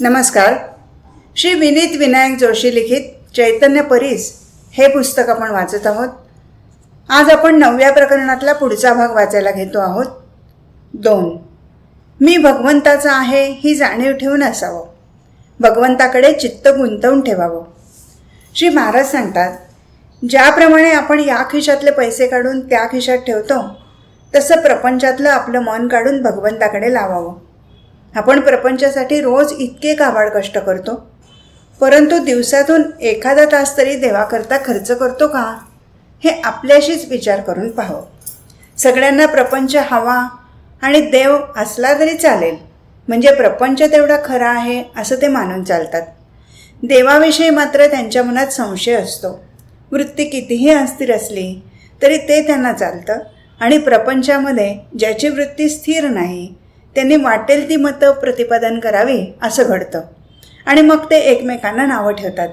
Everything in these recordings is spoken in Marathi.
नमस्कार. श्री विनीत विनायक जोशी लिखित चैतन्य परीस हे पुस्तक आपण वाचत आहोत. आज आपण नवव्या प्रकरणातला पुढचा भाग वाचायला घेतो आहोत. दोन. मी भगवंताचा आहे ही जाणीव ठेवून असावं. भगवंताकडे चित्त गुंतवून ठेवावं. श्री महाराज सांगतात ज्याप्रमाणे आपण या खिशातले पैसे काढून त्या खिशात ठेवतो तसं प्रपंचातलं आपलं मन काढून भगवंताकडे लावावं. आपण प्रपंचासाठी रोज इतके काबाड कष्ट करतो. परंतु दिवसातून एखादा तास तरी देवाकरता खर्च करतो का? हे आपल्याशीच विचार करून पाहावं सगळ्यांना प्रपंच हवा आणि देव असला तरी चालेल. म्हणजे प्रपंच तेवढा खरा आहे असं ते मानून चालतात. देवाविषयी मात्र त्यांच्या मनात संशय असतो. वृत्ती कितीही अस्थिर असली तरी ते त्यांना चालतं आणि प्रपंचामध्ये ज्याची वृत्ती स्थिर नाही त्यांनी वाटेल ती मतं प्रतिपादन करावी असं घडतं. आणि मग ते एकमेकांना नावं ठेवतात.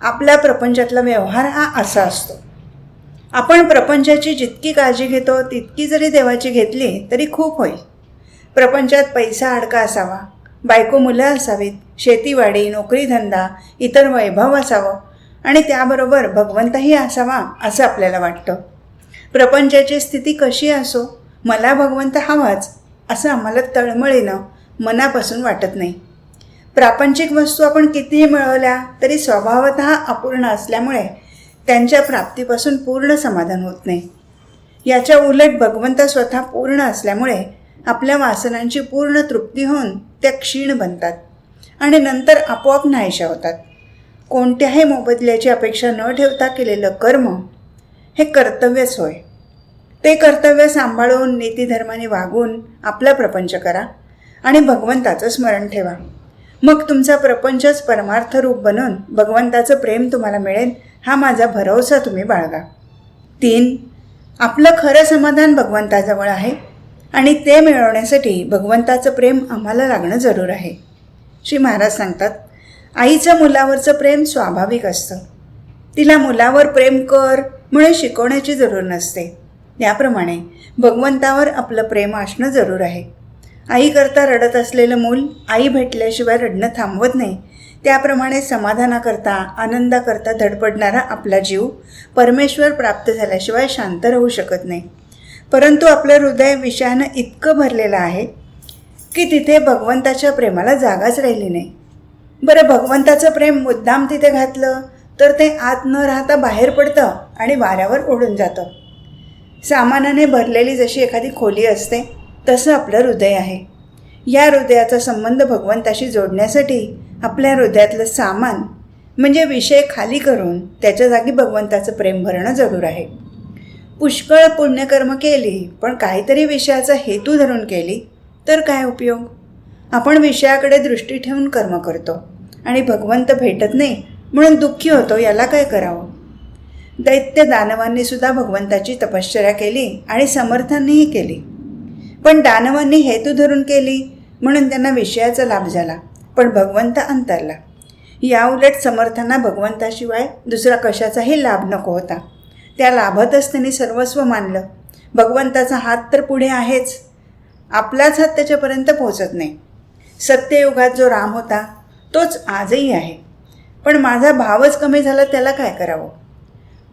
आपल्या प्रपंचातला व्यवहार हा असा असतो. आपण प्रपंचाची जितकी काळजी घेतो तितकी जरी देवाची घेतली तरी खूप होईल. प्रपंचात पैसा अडका असावा बायको मुलं असावीत शेतीवाडी नोकरीधंदा इतर वैभव असावं आणि त्याबरोबर भगवंतही असावा असं आपल्याला वाटतं. प्रपंचाची स्थिती कशी असो मला भगवंत हवाच. असं आम्हाला तळमळीनं मनापासून वाटत नाही. प्रापंचिक वस्तू आपण कितीही मिळवल्या तरी स्वभावत अपूर्ण असल्यामुळे त्यांच्या प्राप्तीपासून पूर्ण समाधान होत नाही. याच्या उलट भगवंत स्वतः पूर्ण असल्यामुळे आपल्या वासनांची पूर्ण तृप्ती होऊन त्या क्षीण बनतात आणि नंतर आपोआप नाहीशा होतात. कोणत्याही मोबदल्याची अपेक्षा न ठेवता केलेलं कर्म हे कर्तव्यच होय. ते कर्तव्य सांभाळून नीतीधर्माने वागून आपला प्रपंच करा आणि भगवंताचं स्मरण ठेवा. मग तुमचा प्रपंचच परमार्थ रूप बनून भगवंताचं प्रेम तुम्हाला मिळेल हा माझा भरवसा तुम्ही बाळगा. तीन आपलं खरं समाधान भगवंताजवळ आहे आणि ते मिळवण्यासाठी भगवंताचं प्रेम आम्हाला लागणं जरूर आहे. श्री महाराज सांगतात आईचं मुलावरचं प्रेम स्वाभाविक असतं. तिला मुलावर प्रेम कर म्हणून शिकवण्याची जरूर नसते. त्याप्रमाणे भगवंतावर आपलं प्रेम असणं जरूर आहे. आईकरता रडत असलेलं मूल आई भेटल्याशिवाय रडणं थांबवत नाही. त्याप्रमाणे समाधानाकरता आनंदाकरता धडपडणारा आपला जीव परमेश्वर प्राप्त झाल्याशिवाय शांत राहू शकत नाही. परंतु आपलं हृदय विषयानं इतकं भरलेलं आहे की तिथे भगवंताच्या प्रेमाला जागाच राहिली नाही. बरं भगवंताचं प्रेम मुद्दाम तिथे घातलं तर ते आत न राहता बाहेर पडतं आणि वाऱ्यावर ओढून जातं. सामानाने भरलेली जशी एखादी खोली असते तसं आपलं हृदय आहे. या हृदयाचा संबंध भगवंताशी जोडण्यासाठी आपल्या हृदयातलं सामान म्हणजे विषय खाली करून त्याच्या जागी भगवंताचं प्रेम भरणं जरूर आहे. पुष्कळ पुण्यकर्म केली पण काहीतरी विषयाचा हेतू धरून केली तर काय उपयोग? आपण विषयाकडे दृष्टी ठेवून कर्म करतो आणि भगवंत भेटत नाही म्हणून दुःखी होतो याला काय करावं? दैत्य दानवांनी सुद्धा भगवंताची तपश्चर्या केली आणि समर्थांनीही केली. पण दानवांनी हेतू धरून केली म्हणून त्यांना विषयाचा लाभ झाला पण भगवंत अंतरला. याउलट समर्थांना भगवंताशिवाय दुसरा कशाचाही लाभ नको होता. त्या लाभातच त्यांनी सर्वस्व मानलं. भगवंताचा हात तर पुढे आहेच. आपलाच हात त्याच्यापर्यंत पोहोचत नाही. सत्ययुगात जो राम होता तोच आजही आहे. पण माझा भावच कमी झाला त्याला काय करावं?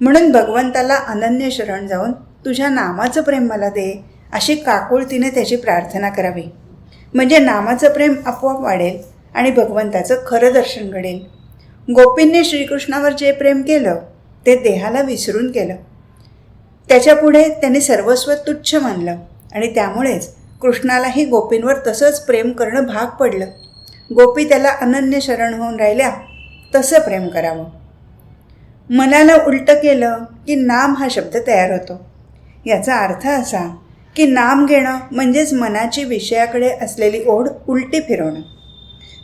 म्हणून भगवंताला अनन्य शरण जाऊन तुझ्या नामाचं प्रेम मला दे अशी काकुळतीने त्याची प्रार्थना करावी. म्हणजे नामाचं प्रेम आपोआप वाढेल आणि भगवंताचं खरं दर्शन घडेल. गोपींनी श्रीकृष्णावर जे प्रेम केलं ते देहाला विसरून केलं त्याच्यापुढे त्यांनी सर्वस्व तुच्छ मानलं आणि त्यामुळेच कृष्णालाही गोपींवर तसंच प्रेम करणं भाग पडलं. गोपी त्याला अनन्य शरण होऊन राहिल्या तसं प्रेम करावं. मनाला उलटं केलं की नाम हा शब्द तयार होतो. याचा अर्थ असा की नाम घेणं म्हणजेच मनाची विषयाकडे असलेली ओढ उलटी फिरवणं.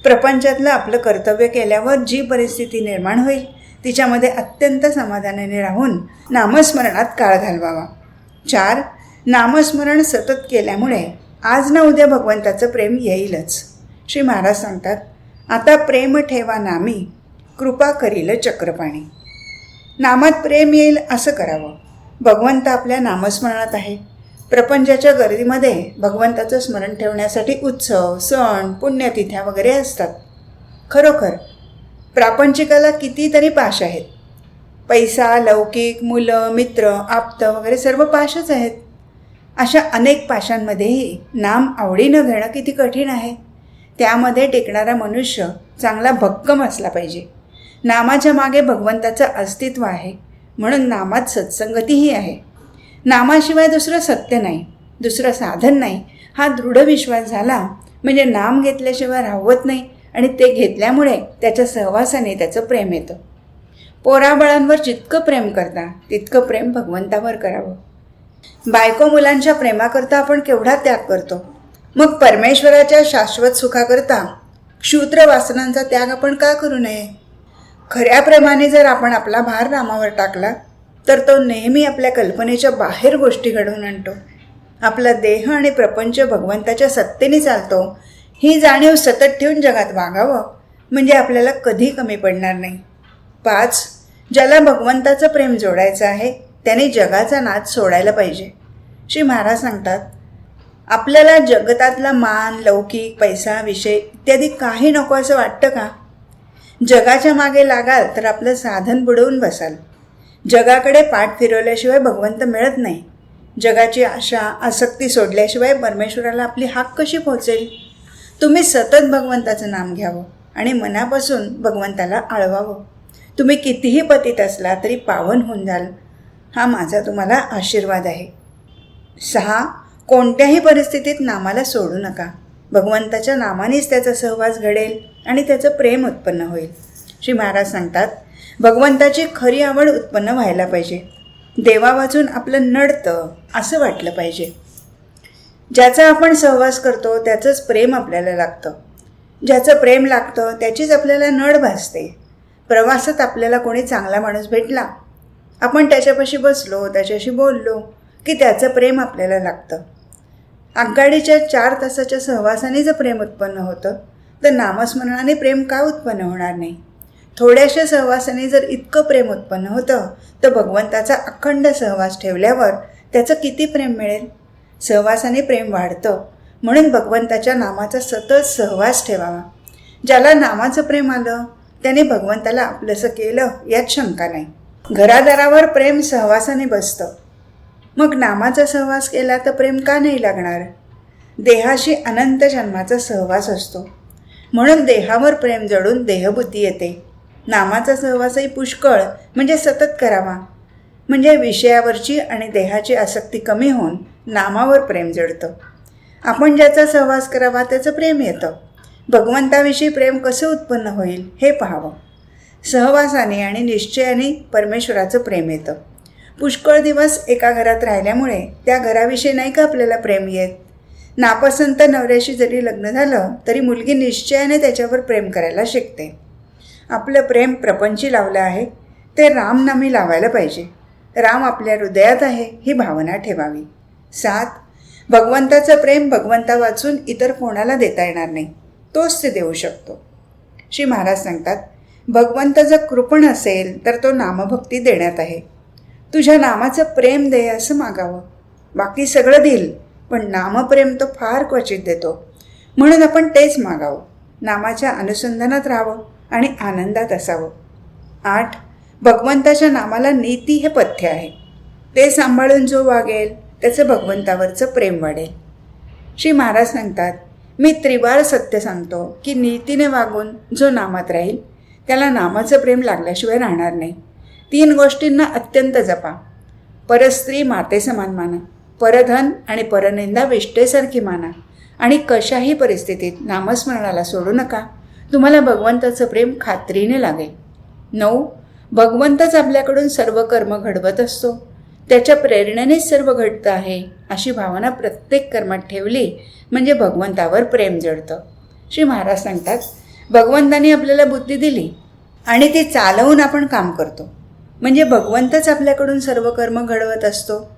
प्रपंचातलं आपलं कर्तव्य केल्यावर जी परिस्थिती निर्माण होईल तिच्यामध्ये अत्यंत समाधानाने राहून नामस्मरणात काळ घालवावा. चार नामस्मरण सतत केल्यामुळे आज ना उद्या भगवंताचं प्रेम येईलच. श्री महाराज सांगतात आता प्रेम ठेवा नामी कृपा करील चक्रपाणी. नामात प्रेम येईल असं करावं. भगवंत आपल्या नामस्मरणात आहे. प्रपंचाच्या गर्दीमध्ये भगवंताचं स्मरण ठेवण्यासाठी उत्सव सण पुण्यतिथ्या वगैरे असतात. खरोखर प्रापंचिकाला कितीतरी पाश आहेत. पैसा लौकिक मुलं मित्र आप्त वगैरे सर्व पाशच आहेत. अशा अनेक पाशांमध्येही नाम आवडीनं घेणं किती कठीण आहे. त्यामध्ये टेकणारा मनुष्य चांगला भक्कम असला पाहिजे. नामाच्या मागे भगवंताचं अस्तित्व आहे. म्हणून नामात सत्संगतीही आहे. नामाशिवाय दुसरं सत्य नाही दुसरं साधन नाही. हा दृढ विश्वास झाला म्हणजे नाम घेतल्याशिवाय राहवत नाही आणि ते घेतल्यामुळे त्याच्या सहवासाने त्याचं प्रेम येतं. पोराबळांवर जितकं प्रेम करता तितकं प्रेम भगवंतावर करावं. बायको मुलांच्या प्रेमाकरता आपण केवढा त्याग करतो. मग परमेश्वराच्या शाश्वत सुखाकरता क्षुद्र वासनांचा त्याग आपण का करू नये? खऱ्या प्रेमाने जर आपण आपला भार रामावर टाकला तर तो नेहमी आपल्या कल्पनेच्या बाहेर गोष्टी घडवून आणतो. आपला देह आणि प्रपंच भगवंताच्या सत्तेने चालतो ही जाणीव सतत ठेवून जगात वागावं म्हणजे आपल्याला कधी कमी पडणार नाही. पाच ज्याला भगवंताचं प्रेम जोडायचं आहे त्याने जगाचा नाद सोडायला पाहिजे. श्री महाराज सांगतात आपल्याला जगतातला मान लौकिक पैसा विषय इत्यादी काही नको असं वाटतं का? जगाच्या मागे लागाल तर आपलं साधन बुडवून बसाल. जगाकडे पाठ फिरवल्याशिवाय भगवंत मिळत नाही. जगाची आशा आसक्ती सोडल्याशिवाय परमेश्वराला आपली हाक कशी पोहोचेल? तुम्ही सतत भगवंताचं नाम घ्यावं आणि मनापासून भगवंताला आळवावं. तुम्ही कितीही पतीत असला तरी पावन होऊन जाल. हा माझा तुम्हाला आशीर्वाद आहे. सहा कोणत्याही परिस्थितीत नामाला सोडू नका. भगवंताच्या नामानेच त्याचा सहवास घडेल आणि त्याचं प्रेम उत्पन्न होईल. श्री महाराज सांगतात भगवंताची खरी आवड उत्पन्न व्हायला पाहिजे. देवा वाचून आपलं नडतं असं वाटलं पाहिजे. ज्याचा आपण सहवास करतो त्याचंच प्रेम आपल्याला लागतं. ज्याचं प्रेम लागतं त्याचीच आपल्याला नड भासते. प्रवासात आपल्याला कोणी चांगला माणूस भेटला. आपण त्याच्यापाशी बसलो त्याच्याशी बोललो की त्याचं प्रेम आपल्याला लागतं. आगगाडीच्या चार तासाच्या सहवासाने जर प्रेम उत्पन्न होतं तर नामस्मरणाने प्रेम का उत्पन्न होणार नाही? थोड्याशा सहवासाने जर इतकं प्रेम उत्पन्न होतं तर भगवंताचा अखंड सहवास ठेवल्यावर त्याचं किती प्रेम मिळेल? सहवासाने प्रेम वाढतं म्हणून भगवंताच्या नामाचा सतत सहवास ठेवावा. ज्याला नामाचं प्रेम आलं त्याने भगवंताला आपलंसं केलं यात शंका नाही. घरादारावर प्रेम सहवासाने बसतं. मग नामाचा सहवास केला तर प्रेम का नाही लागणार? देहाशी अनंत जन्माचा सहवास असतो. म्हणून देहावर प्रेम जडून देहबुद्धी येते. नामाचा सहवासही पुष्कळ म्हणजे सतत करावा. म्हणजे विषयावरची आणि देहाची आसक्ती कमी होऊन नामावर प्रेम जडतं. आपण ज्याचा सहवास करावा त्याचं प्रेम येतं. भगवंताविषयी प्रेम कसं उत्पन्न होईल हे पाहावं. सहवासाने आणि निश्चयाने परमेश्वराचं प्रेम येतं. पुष्कळ दिवस एका घरात राहिल्यामुळे त्या घराविषयी नाही का आपल्याला प्रेम येत? नापसंत नवऱ्याशी जरी लग्न झालं तरी मुलगी निश्चयाने त्याच्यावर प्रेम करायला शिकते. आपलं प्रेम प्रपंची लावलं आहे ते रामनामी लावायला पाहिजे. राम आपल्या हृदयात आहे ही भावना ठेवावी. सात भगवंताचं प्रेम भगवंता वाचून इतर कोणाला देता येणार नाही तोच ते देऊ शकतो. श्री महाराज सांगतात भगवंत जर कृपण असेल तर तो नामभक्ती देण्यात आहे. तुझ्या नामाचं प्रेम दे असं मागावं. बाकी सगळं देईल पण नामप्रेम तो फार क्वचित देतो. म्हणून आपण तेच मागावं. नामाच्या अनुसंधानात राहावं आणि आनंदात असावं. आठ भगवंताच्या नामाला नीती हे पथ्य आहे. ते सांभाळून जो वागेल त्याचं भगवंतावरचं प्रेम वाढेल. श्री महाराज सांगतात मी त्रिवार सत्य सांगतो की नीतीने वागून जो नामात राहील त्याला नामाचं प्रेम लागल्याशिवाय राहणार नाही. तीन गोष्टींना अत्यंत जपा. परस्त्री माते समान माना परधन आणि परनिंदा विष्टेसारखी माना. आणि कशाही परिस्थितीत नामस्मरणाला सोडू नका. तुम्हाला भगवंताचं प्रेम खात्रीने लागेल. नऊ भगवंतच आपल्याकडून सर्व कर्म घडवत असतो. त्याच्या प्रेरणेनेच सर्व घडतं आहे अशी भावना प्रत्येक कर्मात ठेवली म्हणजे भगवंतावर प्रेम जडतं. श्री महाराज सांगतात भगवंताने आपल्याला बुद्धी दिली आणि ती चालवून आपण काम करतो. म्हणजे भगवंतच आपल्याकडून सर्व कर्म घडवत असतो.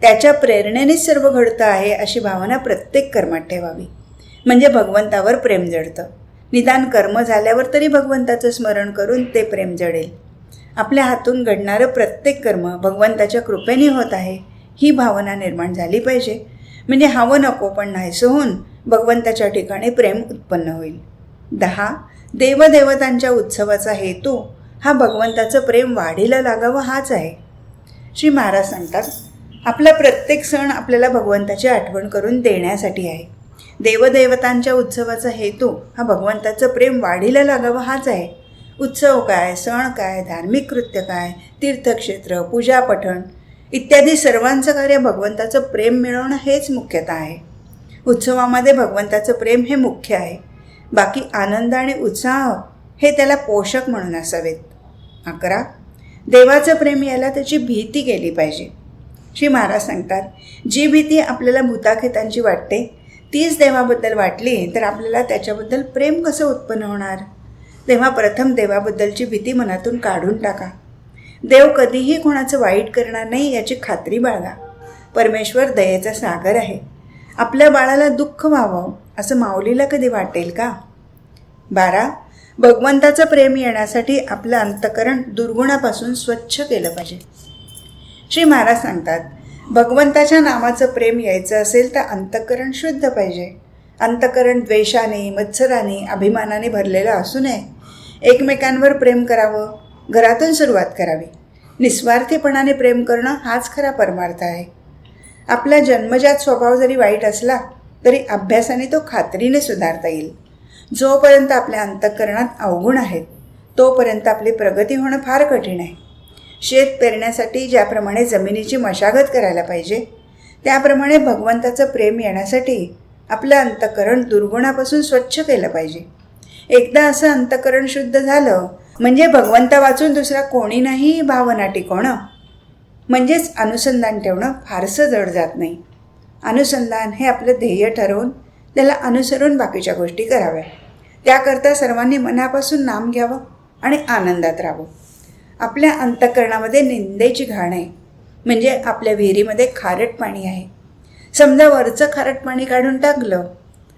त्याच्या प्रेरणेनेच सर्व घडतं आहे अशी भावना प्रत्येक कर्मात ठेवावी. म्हणजे भगवंतावर प्रेम जडतं. निदान कर्म झाल्यावर तरी भगवंताचं स्मरण करून ते प्रेम जडेल. आपल्या हातून घडणारं प्रत्येक कर्म भगवंताच्या कृपेने होत आहे ही भावना निर्माण झाली पाहिजे. म्हणजे हवं नको पण नाहीसं होऊन भगवंताच्या ठिकाणी प्रेम उत्पन्न होईल. दहा देवदेवतांच्या उत्सवाचा हेतू हा भगवंताचं प्रेम वाढीला लागावं हाच आहे. श्री महाराज सांगतात आपला प्रत्येक सण आपल्याला भगवंताची आठवण करून देण्यासाठी आहे. देवदेवतांच्या उत्सवाचा हेतू हा भगवंताचं प्रेम वाढीला लागावं हाच आहे. उत्सव काय सण काय धार्मिक कृत्य काय तीर्थक्षेत्र पूजा पठण इत्यादी सर्वांचं कार्य भगवंताचं प्रेम मिळवणं हेच मुख्यतः आहे. उत्सवामध्ये भगवंताचं प्रेम हे मुख्य आहे. बाकी आनंद आणि उत्साह हे त्याला पोषक म्हणून असावेत. अकरा देवाचं प्रेम याला त्याची भीती केली पाहिजे. श्री महाराज सांगतात जी भीती आपल्याला भूताखेतांची वाटते तीच देवाबद्दल वाटली तर आपल्याला त्याच्याबद्दल प्रेम कसं उत्पन्न होणार? तेव्हा प्रथम देवाबद्दलची भीती मनातून काढून टाका. देव कधीही कोणाचं वाईट करणार नाही याची खात्री बाळगा. परमेश्वर दयेचा सागर आहे. आपल्या बाळाला दुःख व्हावं असं माऊलीला कधी वाटेल का? बारा भगवंताचं प्रेम येण्यासाठी आपलं अंतकरण दुर्गुणापासून स्वच्छ केलं पाहिजे. श्री महाराज सांगतात भगवंताच्या नामाचं प्रेम यायचं असेल तर अंतकरण शुद्ध पाहिजे. अंतकरण द्वेषाने मत्सराने अभिमानाने भरलेलं असू नये. एकमेकांवर प्रेम करावं घरातून सुरुवात करावी. निस्वार्थीपणाने प्रेम करणं हाच खरा परमार्थ आहे. आपला जन्मजात स्वभाव जरी वाईट असला तरी अभ्यासाने तो खात्रीने सुधारता येईल. जोपर्यंत आपल्या अंतःकरणात अवगुण आहेत तोपर्यंत आपली प्रगती होणं फार कठीण आहे. शेत पेरण्यासाठी ज्याप्रमाणे जमिनीची मशागत करायला पाहिजे त्याप्रमाणे भगवंताचं प्रेम येण्यासाठी आपलं अंतःकरण दुर्गुणापासून स्वच्छ केलं पाहिजे. एकदा असं अंतःकरण शुद्ध झालं म्हणजे भगवंता वाचून दुसरा कोणी नाही भावना टिकवणं म्हणजेच अनुसंधान ठेवणं फारसं जड जात नाही. अनुसंधान हे आपलं ध्येय ठरवून त्याला अनुसरून बाकीच्या गोष्टी कराव्या. त्याकरता सर्वांनी मनापासून नाम घ्यावं आणि आनंदात राहावं. आपल्या अंतःकरणामध्ये निंदेची घाण आहे. म्हणजे आपल्या विहिरीमध्ये खारट पाणी आहे. समजा वरचं खारट पाणी काढून टाकलं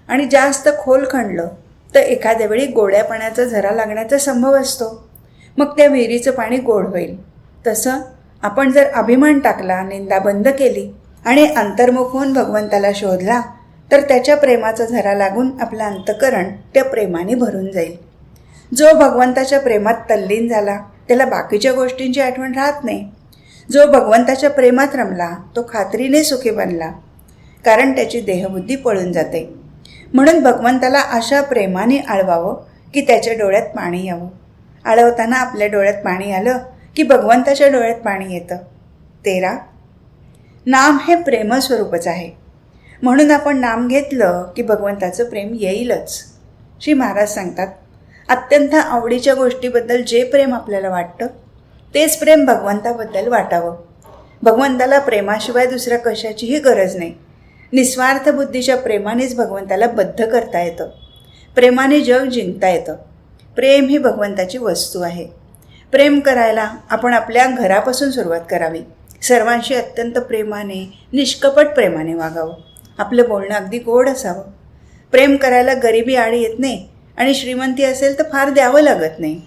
आणि जास्त खोल खणलं तर एखाद्या वेळी गोड्या पाण्याचा झरा लागण्याचा संभव असतो. मग त्या विहिरीचं पाणी गोड होईल. तसं आपण जर अभिमान टाकला निंदा बंद केली आणि अंतर्मुख होऊन भगवंताला शोधला तर त्याच्या प्रेमाचा झरा लागून आपलं अंतकरण त्या प्रेमाने भरून जाईल. जो भगवंताच्या प्रेमात तल्लीन झाला त्याला बाकीच्या गोष्टींची आठवण राहत नाही. जो भगवंताच्या प्रेमात रमला तो खात्रीने सुखी बनला कारण त्याची देहबुद्धी पळून जाते. म्हणून भगवंताला अशा प्रेमाने आळवावं की त्याच्या डोळ्यात पाणी यावं. आळवताना आपल्या डोळ्यात पाणी आलं की भगवंताच्या डोळ्यात पाणी येतं. तेरा. नाम हे प्रेमस्वरूपच आहे. म्हणून आपण नाम घेतलं की भगवंताचं प्रेम येईलच. श्री महाराज सांगतात अत्यंत आवडीच्या गोष्टीबद्दल जे प्रेम आपल्याला वाटतं तेच प्रेम भगवंताबद्दल वाटावं. भगवंताला प्रेमाशिवाय दुसऱ्या कशाचीही गरज नाही. निस्वार्थ बुद्धीच्या प्रेमानेच भगवंताला बद्ध करता येतं. प्रेमाने जग जिंकता येतं. प्रेम ही भगवंताची वस्तू आहे. प्रेम करायला आपण आपल्या घरापासून सुरुवात करावी. सर्वांशी अत्यंत प्रेमाने निष्कपट प्रेमाने वागावं. आपलं बोलणं अगदी गोड असावं. प्रेम करायला गरिबी आडी येत नाही आणि श्रीमंती असेल तर फार द्यावं लागत नाही.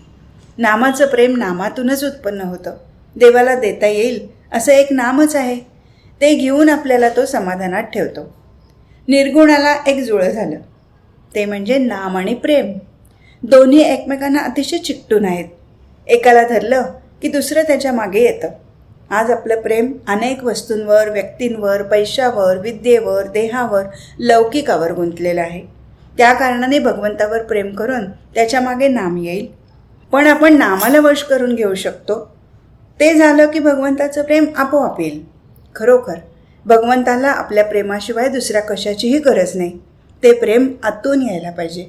नामाचं प्रेम नामातूनच उत्पन्न होतं. देवाला देता येईल असं एक नामच आहे. ते घेऊन आपल्याला तो समाधानात ठेवतो. निर्गुणाला एक जुळं झालं. ते म्हणजे नाम आणि प्रेम. दोन्ही एकमेकांना अतिशय चिकटून आहेत. एकाला धरलं की दुसरं त्याच्यामागे येतं. आज आपलं प्रेम अनेक वस्तूंवर व्यक्तींवर पैशावर विद्येवर देहावर लौकिकावर गुंतलेलं आहे. त्या कारणाने भगवंतावर प्रेम करून त्याच्यामागे नाम येईल. पण आपण नामाला वश करून घेऊ शकतो. ते झालं की भगवंताचं प्रेम आपोआप येईल. खरोखर भगवंताला आपल्या प्रेमाशिवाय दुसऱ्या कशाचीही गरज नाही. ते प्रेम आतून यायला पाहिजे.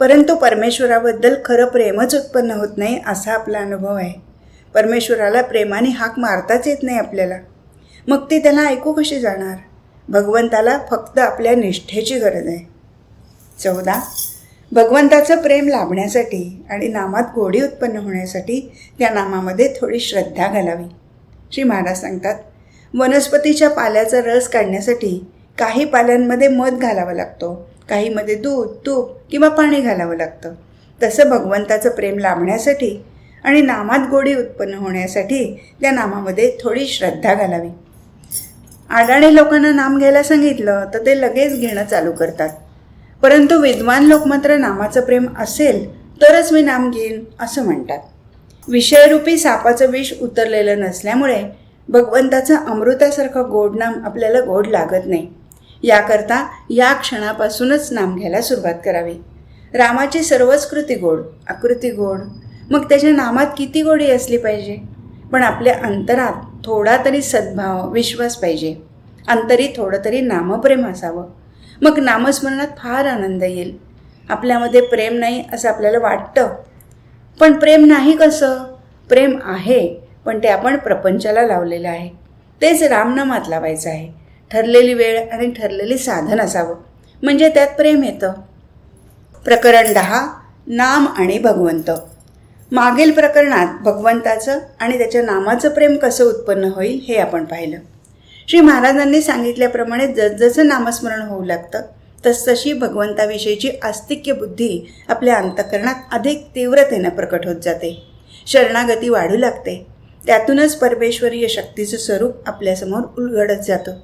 परंतु परमेश्वराबद्दल खरं प्रेमच उत्पन्न होत नाही असा आपला अनुभव आहे. परमेश्वराला प्रेमाने हाक मारताच येत नाही आपल्याला. मग ती त्याला ऐकू कशी जाणार? भगवंताला फक्त आपल्या निष्ठेची गरज आहे. चौदा. भगवंताचं प्रेम लाभण्यासाठी आणि नामात गोडी उत्पन्न होण्यासाठी त्या नामामध्ये थोडी श्रद्धा घालावी. श्री महाराज सांगतात वनस्पतीच्या पाल्याचा रस काढण्यासाठी काही पाल्यांमध्ये मध घालावा लागतो. काहीमध्ये दूध तूप किंवा पाणी घालावं लागतं. तसं भगवंताचं प्रेम लाभण्यासाठी आणि नामात गोडी उत्पन्न होण्यासाठी त्या नामामध्ये थोडी श्रद्धा घालावी. आडाणे लोकांना नाम घ्यायला सांगितलं तर ते लगेच घेणं चालू करतात. परंतु विद्वान लोक मात्र नामाचं प्रेम असेल तरच मी नाम घेईन असं म्हणतात. विषयरूपी सापाचं विष उतरलेलं नसल्यामुळे भगवंताचं अमृतासारखं गोड नाम आपल्याला गोड लागत नाही. याकरता या क्षणापासूनच नाम घ्यायला सुरुवात करावी. रामाची सर्वच कृती गोड आकृती गोड मग त्याच्या नामात किती गोडी असली पाहिजे? पण आपल्या अंतरात थोडा तरी सद्भाव विश्वास पाहिजे. अंतरी थोडं तरी नामप्रेम असावं. मग नामस्मरणात फार आनंद येईल. आपल्यामध्ये प्रेम नाही असं आपल्याला वाटतं. पण प्रेम नाही कसं? प्रेम आहे पण ते आपण प्रपंचाला लावलेलं आहे. तेच रामनामात लावायचं आहे. ठरलेली वेळ आणि ठरलेली साधन असावं. म्हणजे त्यात प्रेम येतं. प्रकरण दहा नाम आणि भगवंत. मागील प्रकरणात भगवंताचं आणि त्याच्या नामाचं प्रेम कसं उत्पन्न होईल हे आपण पाहिलं. श्री महाराजांनी सांगितल्याप्रमाणे जसजसं नामस्मरण होऊ लागतं तसतशी भगवंताविषयीची आस्तिक्य बुद्धी आपल्या अंतकरणात अधिक तीव्रतेनं प्रकट होत जाते. शरणागती वाढू लागते. त्यातूनच परमेश्वरीय शक्तीचं स्वरूप आपल्यासमोर उलगडत जातं.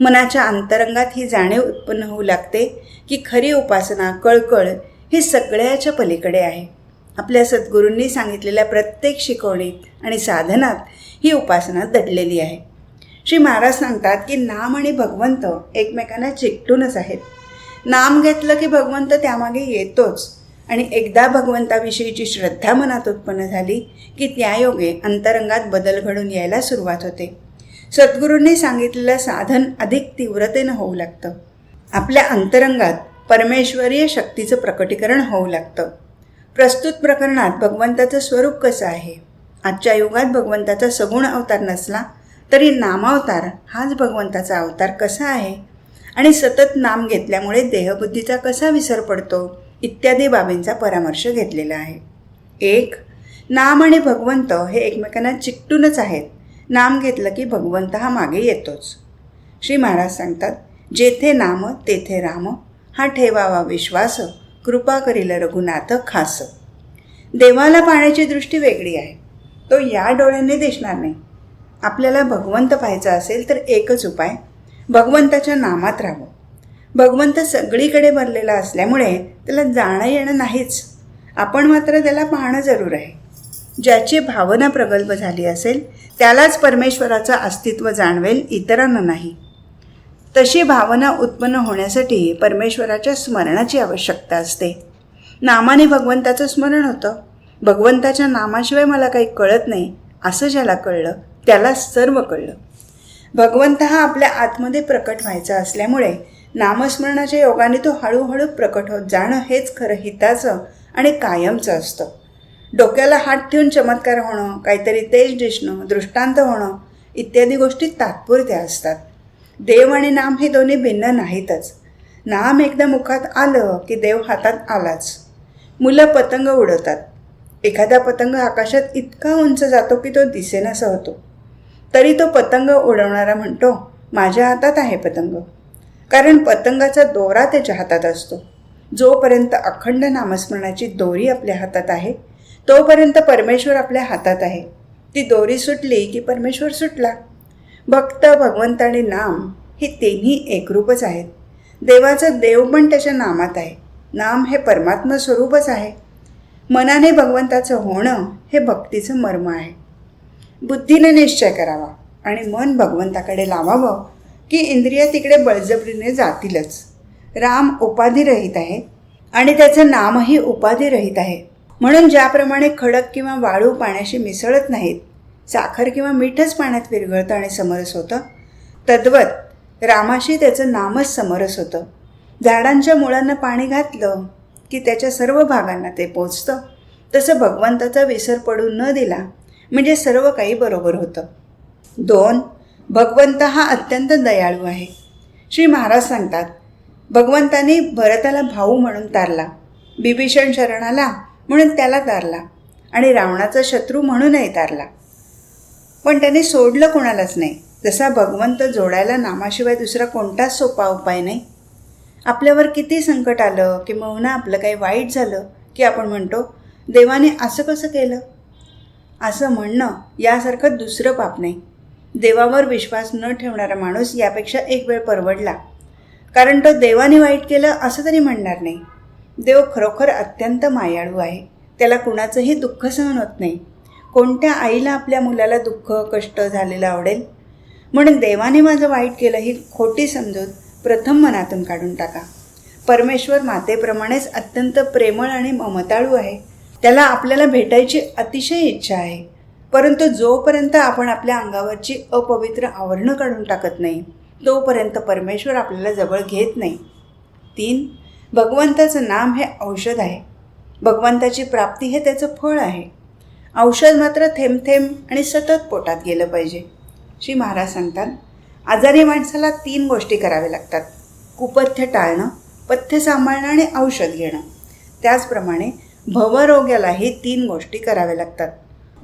मनाच्या अंतरंगात ही जाणीव उत्पन्न होऊ लागते की खरी उपासना कळकळ ही सगळ्याच्या पलीकडे आहे. आपल्या सद्गुरूंनी सांगितलेल्या प्रत्येक शिकवणीत आणि साधनात ही उपासना दडलेली आहे. श्री महाराज सांगतात की नाम आणि भगवंत एकमेकांना चिकटूनच आहेत. नाम घेतलं की भगवंत त्यामागे येतोच. आणि एकदा भगवंताविषयीची श्रद्धा मनात उत्पन्न झाली की त्यायोगे अंतरंगात बदल घडून यायला सुरुवात होते. सद्गुरूंनी सांगितलेलं साधन अधिक तीव्रतेनं होऊ लागतं. आपल्या अंतरंगात परमेश्वरीय शक्तीचं प्रकटीकरण होऊ लागतं. प्रस्तुत प्रकरणात भगवंताचं स्वरूप कसं आहे? आजच्या युगात भगवंताचा सगुण अवतार नसला तरी नामावतार हाच भगवंताचा अवतार कसा आहे? आणि सतत नाम घेतल्यामुळे देहबुद्धीचा कसा विसर पडतो? इत्यादी बाबींचा परामर्श घेतलेला आहे. एक नाम आणि भगवंत हे एकमेकांना चिकटूनच आहेत. नाम घेतलं की भगवंत हा मागे येतोच. श्री महाराज सांगतात जेथे नाम तेथे राम हा ठेवावा विश्वास कृपा करील रघुनाथ खास. देवाला पाहण्याची दृष्टी वेगळी आहे. तो या डोळ्यांनी दिसणार नाही. आपल्याला भगवंत पाहायचा असेल तर एकच उपाय भगवंताच्या नामात राहावं. भगवंत सगळीकडे भरलेला असल्यामुळे त्याला जाणं येणं नाहीच. आपण मात्र त्याला पाहणं जरूर आहे. ज्याची भावना प्रगल्भ झाली असेल त्यालाच परमेश्वराचं अस्तित्व जाणवेल इतरांना नाही. तशी भावना उत्पन्न होण्यासाठी परमेश्वराच्या स्मरणाची आवश्यकता असते. नामाने भगवंताचं स्मरण होतं. भगवंताच्या नामाशिवाय मला काही कळत नाही असं ज्याला कळलं त्याला सर्व कळलं. भगवंत हा आपल्या आतमध्ये प्रकट व्हायचा असल्यामुळे नामस्मरणाच्या योगाने तो हळूहळू प्रकट होत जाणं हेच खरं हिताचं आणि कायमचं असतं. डोक्याला हात ठेवून चमत्कार होणं काहीतरी तेज दिसणं दृष्टांत होणं इत्यादी गोष्टी तात्पुरत्या असतात. देव आणि नाम हे दोन्ही भिन्न नाहीतच. नाम एकदा मुखात आलं की देव हातात आलाच. मुलं पतंग उडवतात. एखादा पतंग आकाशात इतका उंच जातो की तो दिसेनासा होतो तरी तो पतंग उडवणारा म्हणतो माझ्या हातात आहे पतंग. कारण पतंगाचा दोरा त्याच्या हातात असतो. जोपर्यंत अखंड नामस्मरणाची दोरी आपल्या हातात आहे तोपर्यंत परमेश्वर आपल्या हातात आहे. ती दोरी सुटली की परमेश्वर सुटला. भक्त भगवंत आणि नाम हे तिन्ही एकरूपच आहेत. देवाचं देव पण त्याच्या नामात आहे. नाम हे परमात्मा स्वरूपच आहे. मनाने भगवंताचं होणं हे भक्तीचं मर्म आहे. बुद्धीने निश्चय करावा आणि मन भगवंताकडे लावावं की इंद्रिया तिकडे बळजबरीने जातीलच. राम उपाधिरहित आहे आणि त्याचं नामही उपाधिरहित आहे. म्हणून ज्याप्रमाणे खडक किंवा वाळू पाण्याशी मिसळत नाहीत साखर किंवा मीठच पाण्यात विरघळतं आणि समरस होतं. तद्वत रामाशी त्याचं नामच समरस होतं. झाडांच्या मुळांना पाणी घातलं की त्याच्या सर्व भागांना ते पोचतं. तसं भगवंताचा विसर पडू न दिला म्हणजे सर्व काही बरोबर होतं. दोन भगवंत हा अत्यंत दयाळू आहे. श्री महाराज सांगतात भगवंतानी भरताला भाऊ म्हणून तारला. बिभीषण शरणाला म्हणून त्याला तारला. आणि रावणाचा शत्रू म्हणूनही तारला. पण त्याने सोडलं कोणालाच नाही. जसा भगवंत जोडायला नामाशिवाय दुसरा कोणताच सोपा उपाय नाही. आपल्यावर किती संकट आलं किंवा आपलं काही वाईट झालं की आपण म्हणतो देवाने असं कसं केलं? असं म्हणणं यासारखं दुसरं पाप नाही. देवावर विश्वास न ठेवणारा माणूस यापेक्षा एक वेळ परवडला. कारण तो देवाने वाईट केलं असं तरी म्हणणार नाही. देव खरोखर अत्यंत मायाळू आहे. त्याला कुणाचंही दुःख सहन होत नाही. कोणत्या आईला आपल्या मुलाला दुःख कष्ट झालेलं आवडेल? म्हणून देवाने माझं वाईट केलं ही खोटी समजूत प्रथम मनातून काढून टाका. परमेश्वर मातेप्रमाणेच अत्यंत प्रेमळ आणि ममताळू आहे. त्याला आपल्याला भेटायची अतिशय इच्छा आहे. परंतु जोपर्यंत आपण आपल्या अंगावरची अपवित्र आवरणं काढून टाकत नाही तोपर्यंत परमेश्वर आपल्याला जवळ घेत नाही. तीन भगवंताचं नाम हे औषध आहे. भगवंताची प्राप्ती हे त्याचं फळ आहे. औषध मात्र थेंब थेंब आणि सतत पोटात गेलं पाहिजे. श्री महाराज सांगतात आजारी माणसाला तीन गोष्टी कराव्या लागतात. कुपथ्य टाळणं पथ्य सांभाळणं आणि औषध घेणं. त्याचप्रमाणे भवरोग्यालाही तीन गोष्टी कराव्या लागतात.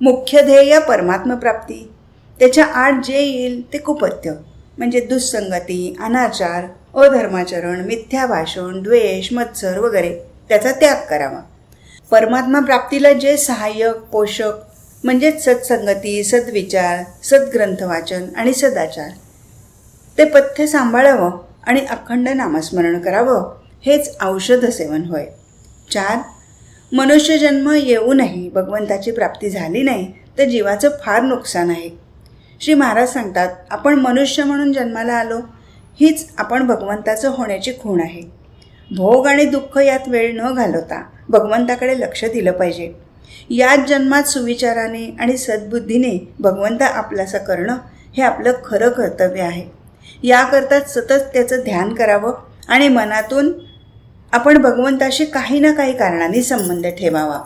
मुख्य ध्येय परमात्मप्राप्ती. त्याच्या आड जे येईल ते कुपथ्य म्हणजे दुःसंगती अनाचार अधर्माचरण मिथ्या भाषण द्वेष मत्सर वगैरे त्याचा त्याग करावा. परमात्मा प्राप्तीला जे सहाय्यक पोषक म्हणजेच सत्संगती सद्विचार सद्ग्रंथ वाचन आणि सदाचार ते पथ्य सांभाळावं आणि अखंड नामस्मरण करावं हेच औषध सेवन होय. चार मनुष्यजन्म येऊनही भगवंताची प्राप्ती झाली नाही तर जीवाचं फार नुकसान आहे. श्री महाराज सांगतात आपण मनुष्य म्हणून जन्माला आलो हीच आपण भगवंताचं होण्याची खूण आहे. भोग आणि दुःख यात वेळ न घालवता भगवंताकडे लक्ष दिलं पाहिजे. याच जन्मात सुविचाराने आणि सद्बुद्धीने भगवंत आपलासा करणं हे आपलं खरं कर्तव्य आहे. याकरता सतत त्याचं ध्यान करावं आणि मनातून आपण भगवंताशी काही ना काही कारणाने संबंध ठेवावा.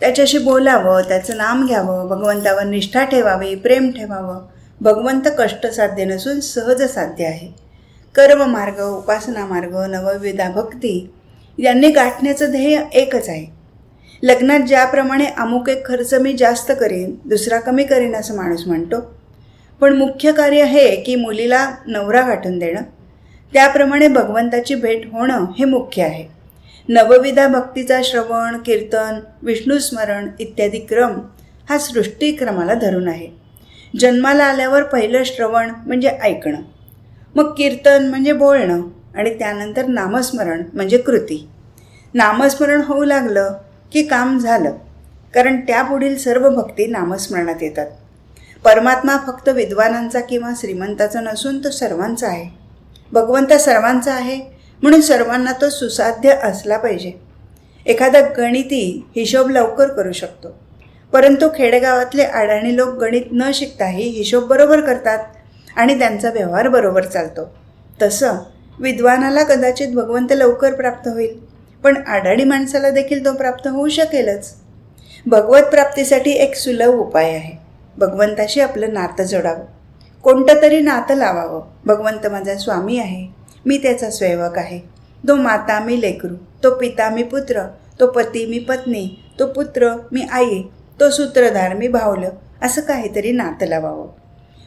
त्याच्याशी बोलावं त्याचं नाम घ्यावं भगवंतावर निष्ठा ठेवावी प्रेम ठेवावं. भगवंत कष्टसाध्य नसून सहज साध्य आहे. कर्ममार्ग उपासना मार्ग नवविधा भक्ती यांनी गाठण्याचं ध्येय एकच आहे. लग्नात ज्याप्रमाणे अमुक एक खर्च मी जास्त करीन दुसरा कमी करीन असं माणूस म्हणतो. पण मुख्य कार्य हे की मुलीला नवरा गाठून देणं. त्याप्रमाणे भगवंताची भेट होणं हे मुख्य आहे. नवविधा भक्तीचा श्रवण कीर्तन विष्णुस्मरण इत्यादी क्रम हा सृष्टीक्रमाला धरून आहे. जन्माला आल्यावर पहिलं श्रवण म्हणजे ऐकणं. मग कीर्तन म्हणजे बोलणं. आणि त्यानंतर नामस्मरण म्हणजे कृती. नामस्मरण होऊ लागलं की काम झालं कारण त्यापुढील सर्व भक्ती नामस्मरणात येतात. परमात्मा फक्त विद्वानांचा किंवा श्रीमंताचा नसून तो सर्वांचा आहे. भगवंत सर्वांचा आहे म्हणून सर्वांना तो सुसाध्य असला पाहिजे. एखादा गणिती हिशोब लवकर करू शकतो. परंतु खेडेगावातले अडाणी लोक गणित न शिकताही हिशोब बरोबर करतात आणि त्यांचा व्यवहार बरोबर चालतो. तसं विद्वानाला कदाचित भगवंत लवकर प्राप्त होईल पण अडाणी माणसाला देखील तो प्राप्त होऊ शकेलच. भगवत प्राप्तीसाठी एक सुलभ उपाय आहे. भगवंताशी आपलं नातं जोडावं. कोणतं तरी नातं लावावं. भगवंत माझा स्वामी आहे. मी त्याचा सेवक आहे. तो माता मी लेकरू. तो पिता मी पुत्र. तो पती मी पत्नी. तो पुत्र मी आई. तो सूत्रधार मी भावलं. असं काहीतरी नातं लावावं.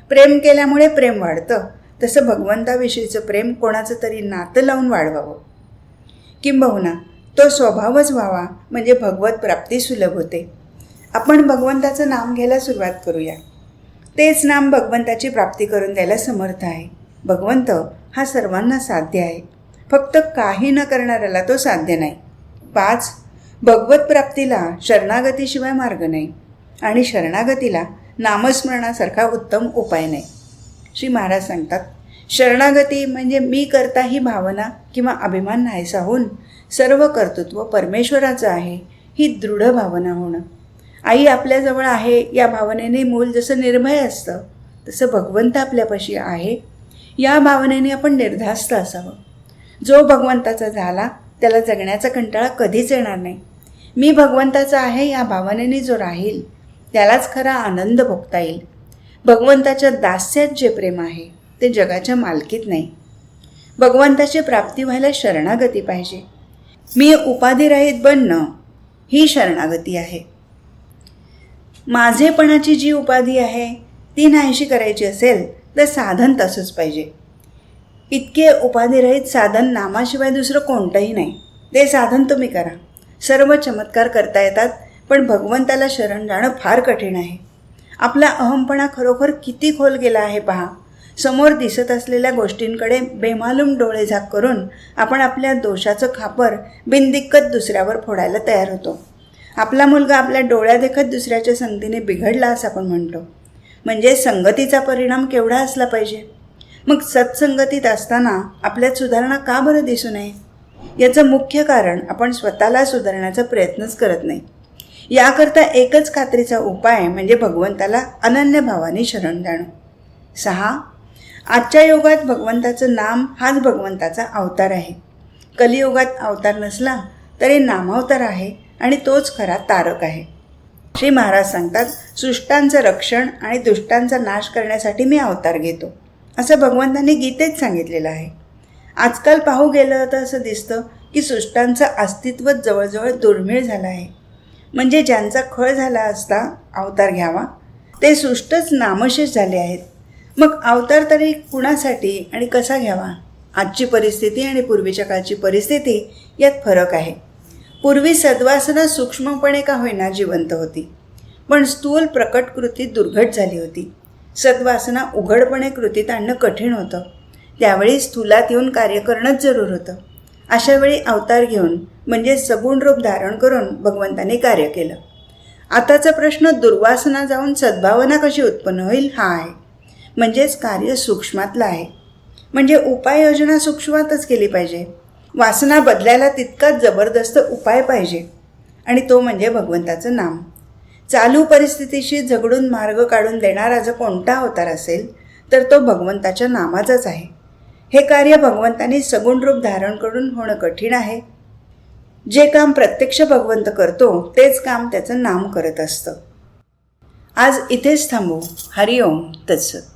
प्रेम केल्यामुळे प्रेम वाढतं. तसं भगवंताविषयीचं प्रेम कोणाचं तरी नातं लावून वाढवावं. किंबहुना तो स्वभावच व्हावा म्हणजे भगवत प्राप्ती सुलभ होते. आपण भगवंताचं नाम घ्यायला सुरुवात करूया. तेच नाम भगवंताची प्राप्ती करून द्यायला समर्थ आहे. भगवंत हा सर्वांना साध्य आहे. फक्त काही न करणाऱ्याला तो साध्य नाही. पाच भगवत प्राप्तीला शरणागतीशिवाय मार्ग नाही आणि शरणागतीला नामस्मरणासारखा उत्तम उपाय नाही. श्री महाराज सांगतात शरणागती म्हणजे मी करता ही भावना किंवा अभिमान नाहीसा होऊन सर्व कर्तृत्व परमेश्वराचं आहे ही दृढ भावना होणं. आई आपल्याजवळ आहे या भावनेने मूल जसं निर्भय असतं तसं भगवंत आपल्यापाशी आहे. या भावनेने आपण निर्धास्त असावं. जो भगवंताचा झाला त्याला जगण्याचा कंटाळा कधीच येणार नाही. मी भगवंताचा आहे या भावनेने जो राहील त्यालाच खरा आनंद भोगता येईल. भगवंताच्या दास्यात जे प्रेम आहे ते जगाच्या मालकीत नाही. भगवंताची प्राप्ती व्हायला शरणागती पाहिजे. मी उपाधिरहित बनणं ही शरणागती आहे. माझेपणाची जी उपाधी आहे ती नाहीशी करायची असेल तर साधन तसंच पाहिजे. इतके उपाधिरहित साधन नामाशिवाय दुसरं कोणतंही नाही. ते साधन तुम्ही करा. सर्व चमत्कार करता येतात पण भगवंताला शरण जाणं फार कठीण आहे. आपला अहमपणा खरोखर किती खोल गेला आहे पहा. समोर दिसत असलेल्या गोष्टींकडे बेमालूम डोळे झाक करून आपण आपल्या दोषाचं खापर बिनदिक्कत दुसऱ्यावर फोडायला तयार होतो. आपला मुलगा आपल्या डोळ्यादेखत दुसऱ्याच्या संगतीने बिघडला असं आपण म्हणतो. म्हणजे संगतीचा परिणाम केवढा असला पाहिजे? मग सत्संगतीत असताना आपल्यात सुधारणा का बरं दिसू नये? याचं मुख्य कारण आपण स्वतःला सुधारण्याचा प्रयत्नच करत नाही. याकरता एकच खात्रीचा उपाय म्हणजे भगवंताला अनन्य भावाने शरण जाणं सहा आजच्या युगात भगवंताचं नाम हाच भगवंताचा अवतार आहे. कलियुगात अवतार नसला तरी नामावतार आहे आणि तोच खरा तारक आहे. श्री महाराज सांगतात सृष्टांचं रक्षण आणि दुष्टांचा नाश करण्यासाठी मी अवतार घेतो. असं भगवंतांनी गीतेत सांगितलेलं आहे. आजकाल पाहू गेलं तर असं दिसतं की सृष्टांचं अस्तित्वच जवळजवळ दुर्मिळ झालं आहे. म्हणजे ज्यांचा खळ झाला असता अवतार घ्यावा ते सृष्टच नामशेष झाले आहेत. मग अवतार तरी कुणासाठी आणि कसा घ्यावा? आजची परिस्थिती आणि पूर्वीच्या काळची परिस्थिती यात फरक आहे. पूर्वी सद्वासना सूक्ष्मपणे का होईना जिवंत होती. पण स्थूल प्रकट कृतीत दुर्घट झाली होती. सद्वासना उघडपणे कृतीत आणणं कठीण होतं. त्यावेळी स्थूलात येऊन कार्य करणंच जरूर होतं. अशा वेळी अवतार घेऊन म्हणजे सगुण रूप धारण करून भगवंताने कार्य केलं. आताचा प्रश्न दुर्वासना जाऊन सद्भावना कशी उत्पन्न होईल? हा आहे. म्हणजेच कार्य सूक्ष्मातलं आहे. म्हणजे उपाययोजना सूक्ष्मातच केली पाहिजे. वासना बदलायला तितकाच जबरदस्त उपाय पाहिजे. आणि तो म्हणजे भगवंताचं नाम. चालू परिस्थितीशी झगडून मार्ग काढून देणारा जर कोणता अवतार असेल तर तो भगवंताच्या नामाचाच आहे. हे कार्य भगवंताने सगुण रूप धारण करून होणं कठीण आहे. जे काम प्रत्यक्ष भगवंत करतो तेच काम त्याचं नाम करत असतं. आज इथेच थांबू. हरिओम तत्सत.